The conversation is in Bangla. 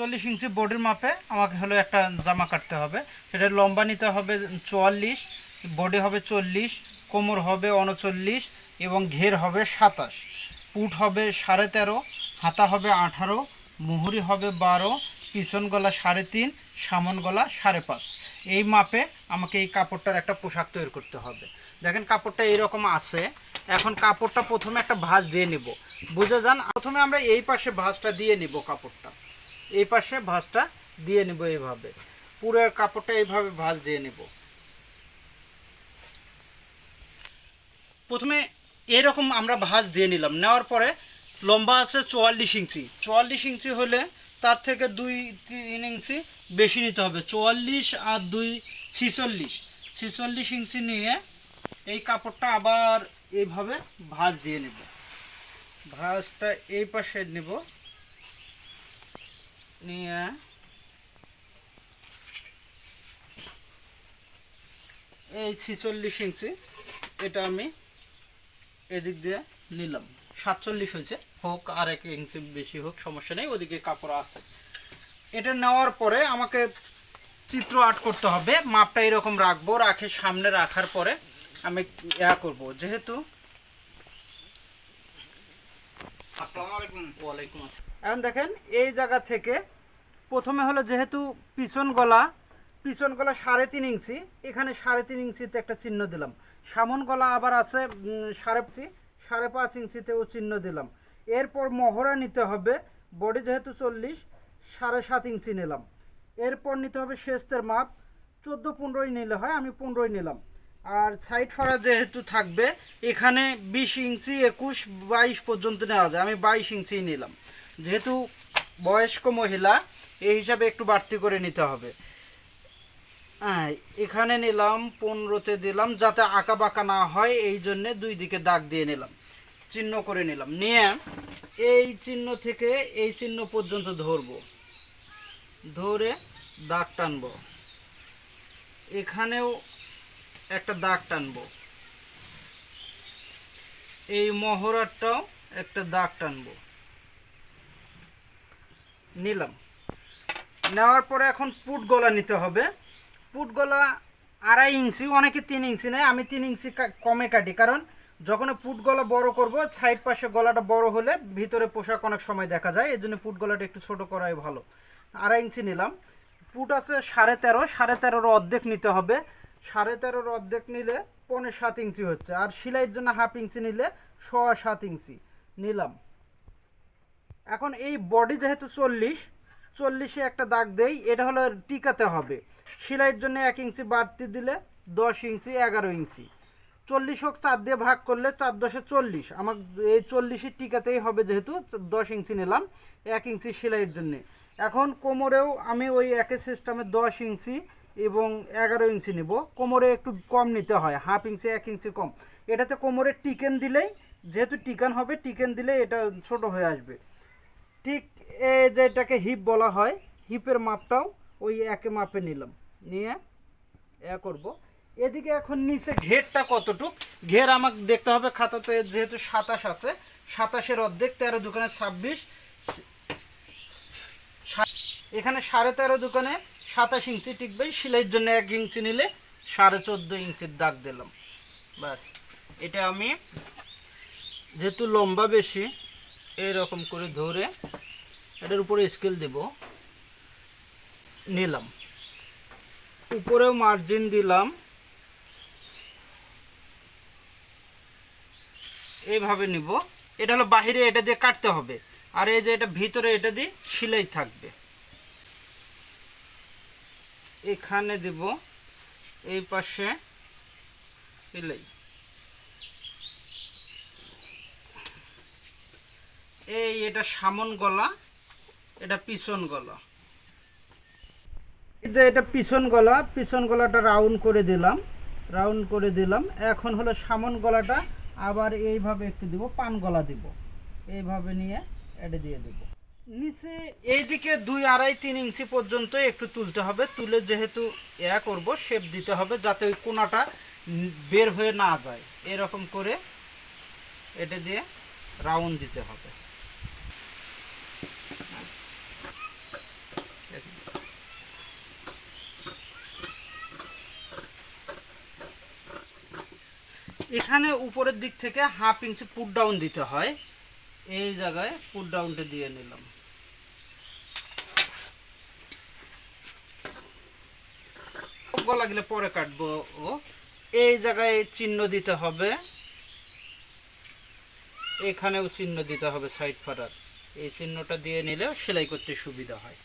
চল্লিশ ইঞ্চি বডির মাপে আমাকে হলো একটা জামা কাটতে হবে। সেটা লম্বা নিতে হবে চুয়াল্লিশ, বডি হবে চল্লিশ, কোমর হবে উনচল্লিশ এবং ঘের হবে সাতাশ। পুট হবে সাড়ে তেরো, হাতা হবে আঠারো, মুহুরি হবে বারো, পিছন গলা সাড়ে তিন, সামন গলা সাড়ে পাঁচ। এই মাপে আমাকে এই কাপড়টার একটা পোশাক তৈরি করতে হবে। দেখেন কাপড়টা এইরকম আছে। এখন কাপড়টা প্রথমে একটা ভাঁজ দিয়ে নিব। বুঝে যান? প্রথমে আমরা এই পাশে ভাঁজটা দিয়ে নিব কাপড়টা। এই পাশে ভাঁজটা দিয়ে নিব এইভাবে। পুরো কাপড়টা এইভাবে ভাঁজ দিয়ে নিব। প্রথমে এরকম আমরা ভাঁজ দিয়ে নিলাম। নেওয়ার পরে লম্বা আছে চুয়াল্লিশ ইঞ্চি। চুয়াল্লিশ ইঞ্চি হলে তার থেকে দুই তিন ইঞ্চি বেশি নিতে হবে। চুয়াল্লিশ আর দুই ছিচল্লিশ। ছিচল্লিশ ইঞ্চি নিয়ে এই কাপড়টা আবার এইভাবে ভাঁজ দিয়ে নেব। ভাঁজটা এই পাশে নেব। নিয়ে এই ছিচল্লিশ ইঞ্চি, এটা আমি এদিক দিয়ে নিলাম। সাতচল্লিশ হয়েছে, হোক আর এক ইঞ্চি বেশি হোক, সমস্যা নেই, ওদিকে কাপড় আছে। এটা নেওয়ার পরে আমাকে চিত্র আর্ট করতে হবে, মাপটা এরকম রাখব, রাখে সামনে রাখার পরে আমি ইয়া করব। যেহেতু এখন দেখেন এই জায়গা থেকে প্রথমে হলো যেহেতু পিছন গলা পিছন গলা সাড়ে তিন ইঞ্চি এখানে সাড়ে তিন ইঞ্চিতে একটা চিহ্ন দিলাম। সামন গলা আবার আছে সাড়ে ইঞ্চি সাড়ে পাঁচ ইঞ্চিতেও চিহ্ন দিলাম। এরপর মহড়া নিতে হবে বডি যেহেতু চল্লিশ সাড়ে সাত ইঞ্চি নিলাম। এরপর নিতে হবে শেস্তের মাপ চোদ্দ পনেরোই নিলে হয় আমি পনেরোই নিলাম। আর সাইড ফাড়া যেহেতু থাকবে, এখানে বিশ ইঞ্চি একুশ বাইশ পর্যন্ত নেওয়া যায়। আমি বাইশ ইঞ্চি নিলাম। যেহেতু বয়স্ক মহিলা, এই হিসাবে একটু বাড়তি করে নিতে হবে। হ্যাঁ এখানে নিলাম, পনেরোতে দিলাম, যাতে আঁকা বাঁকা না হয়, এই জন্যে দুই দিকে দাগ দিয়ে নিলাম। চিহ্ন করে নিলাম। নিয়ে এই চিহ্ন থেকে এই চিহ্ন পর্যন্ত ধরবো। ধরে দাগ টানবো। এখানেও একটা দাগ টানবো। এই মহড়াটাও একটা দাগ টানবো। নিলাম। নেওয়ার পরে এখন পুট গলা নিতে হবে। পুট গলা আড়াই ইঞ্চি, অনেকে তিন ইঞ্চি নেয়, আমি তিন ইঞ্চি কমে কাটি। কারণ যখন পুট গলা বড় করব, সাইড পাশে গলাটা বড় হলে ভিতরে পোশাক অনেক সময় দেখা যায় এই জন্য পুট গলাটা একটু ছোট করাই ভালো। আড়াই ইঞ্চি নিলাম। পুট আছে সাড়ে তেরো, সাড়ে তেরোর অর্ধেক নিতে হবে। সাড়ে তেরোর অর্ধেক নিলে পৌনে সাত ইঞ্চি হচ্ছে, আর সেলাইয়ের জন্য হাফ ইঞ্চি নিলে সোয়া সাত ইঞ্চি নিলাম। এখন এই বডি যেহেতু চল্লিশ, চল্লিশে একটা দাগ দেই, এটা হলো টিকাতে হবে। সেলাইয়ের জন্য এক ইঞ্চি বাড়তি দিলে দশ ইঞ্চি, এগারো ইঞ্চি। চল্লিশ হোক চার দিয়ে ভাগ করলে চার দশে চল্লিশ। আমার এই চল্লিশের টিকাতেই হবে যেহেতু, দশ ইঞ্চি নিলাম এক ইঞ্চি সেলাইয়ের জন্যে। এখন কোমরেও আমি ওই একই সিস্টেমে দশ ইঞ্চি এবং এগারো ইঞ্চি নিব। কোমরে একটু কম নিতে হয়, হাফ ইঞ্চি, এক ইঞ্চি কম। এটাতে কোমরে টিকেন দিলেই, যেহেতু টিকান হবে, টিকেন দিলে এটা ছোট হয়ে আসবে। ঠিক এ যেটাকে হিপ বলা হয় হিপের মাপটাও ওই একে মাপে নিলাম। নিয়ে এ করব। এদিকে এখন নিচে ঘেরটা কতটুক? ঘের আমাকে দেখতে হবে খাতাতে, যেহেতু সাতাশ আছে, সাতাশের অর্ধেক, তেরো দোকানে ছাব্বিশ। এখানে সাড়ে তেরো দোকানে সাতাশ ইঞ্চি টিকবে, সেলাইয়ের জন্য এক ইঞ্চি নিলে সাড়ে চোদ্দ ইঞ্চির দাগ দিলাম। ব্যাস, এটা আমি যেহেতু লম্বা বেশি, এরকম করে ধরে এটার উপরে স্কেল দেব, নিলাম। উপরেও মার্জিন দিলাম। এইভাবে নিব। এটা হলো বাহিরে এটা দিয়ে কাটতে হবে। আর এই যে এটা ভিতরে এটা দিয়ে সেলাই থাকবে। এখানে দেব এই পাশে সেলাই এই এটা সামন গলা, এটা পিছন গলা। যে এটা পিছন গলা, পিছন গলাটা রাউন্ড করে দিলাম, রাউন্ড করে দিলাম। এখন হলো সামন গলাটা আবার এইভাবে একটু দিব, পান গলা দিব। এইভাবে নিয়ে এটা দিয়ে দিব। নিচে এইদিকে দুই আড়াই তিন ইঞ্চি পর্যন্ত একটু তুলতে হবে। তুলে যেহেতু ইয়া করব শেপ দিতে হবে যাতে ওই কোনাটা বের হয়ে না যায়। এরকম করে এটা দিয়ে রাউন্ড দিতে হবে। এখানে উপরের দিক থেকে হাফ ইঞ্চি পুট ডাউন দিতে হয়। এই জায়গায় পুট ডাউনটা দিয়ে নিলাম। গলা গেলে পরে কাটবো ও। এই জায়গায় চিহ্ন দিতে হবে। এখানেও চিহ্ন দিতে হবে সাইড ফাটার এই চিহ্নটা দিয়ে নিলে সেলাই করতে সুবিধা হয়।